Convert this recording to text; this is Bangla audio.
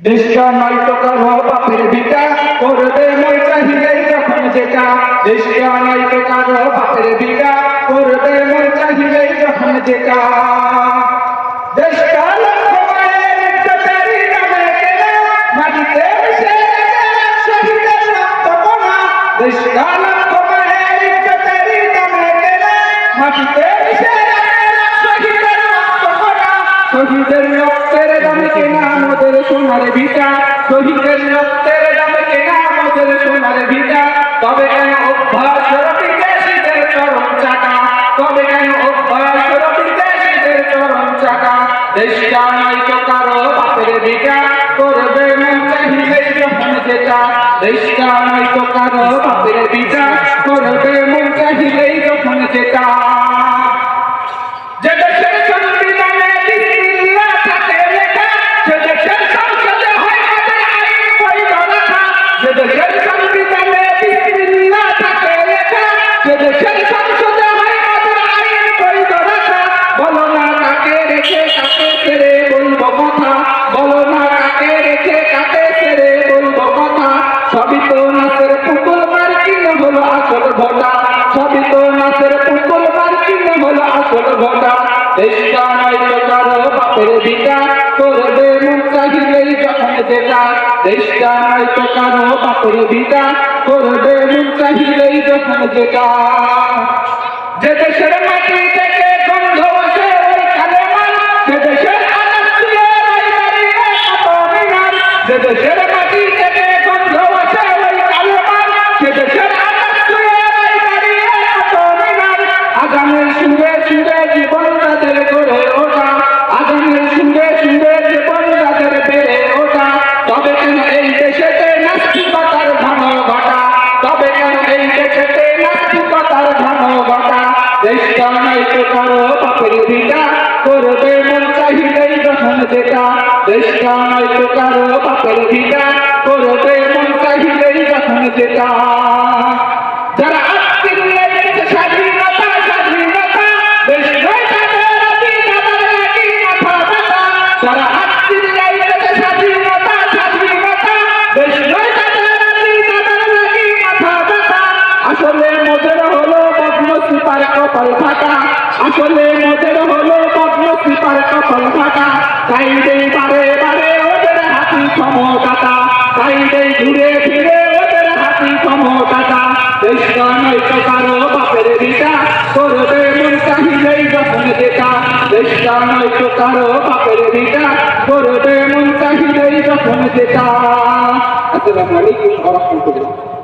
দেশটা নয়তো কারও বাপের বিটা করবে মই চাহিলেই যখন যেটা। দেশটা নয়তো কারও বাপের বিটা করবে মই চাহিলেই যখন যেটা। দেশটা লক্ষ ভিটা শহীদের রক্তের আসল ভোটা সবই তো নাচের পুকুর মার্কিন হলো আসল ভোটা দেশটা নয়তো কারও বাপের বিটা করবে মন চাহিলেই যখন যেটা। দেশটা নয়তো কারও বাপের বিটা করবে মন চাহিলেই যখন যেটা। যে দেশের মাটি থেকে ঘটা নাই তো কারও বাপের ভিটা করবে মন চাহিলেই যখন যেটা। দেখতা নাই তো কারও বাপের ভিটা করবে মন চাহিলেই যখন যেটা। কপাল ফাটা, আসলে মোদের হলো পদ্ম সিপার কপাল ফাটা। তাই দেই বারে বারে ওদের হাতি ক্ষমতাটা তাই দেই ঘুরে ফিরে ওদের হাতি ক্ষমতাটা দেশটা নয়তো কারও বাপের বিটা করবে মন চাহিলেই যখন যেটা। দেশটা নয়তো কারও বাপের বিটা করবে মন চাহিলেই যখন যেটা। আসসালামু আলাইকুম ওয়া রাহমাতুল্লাহ।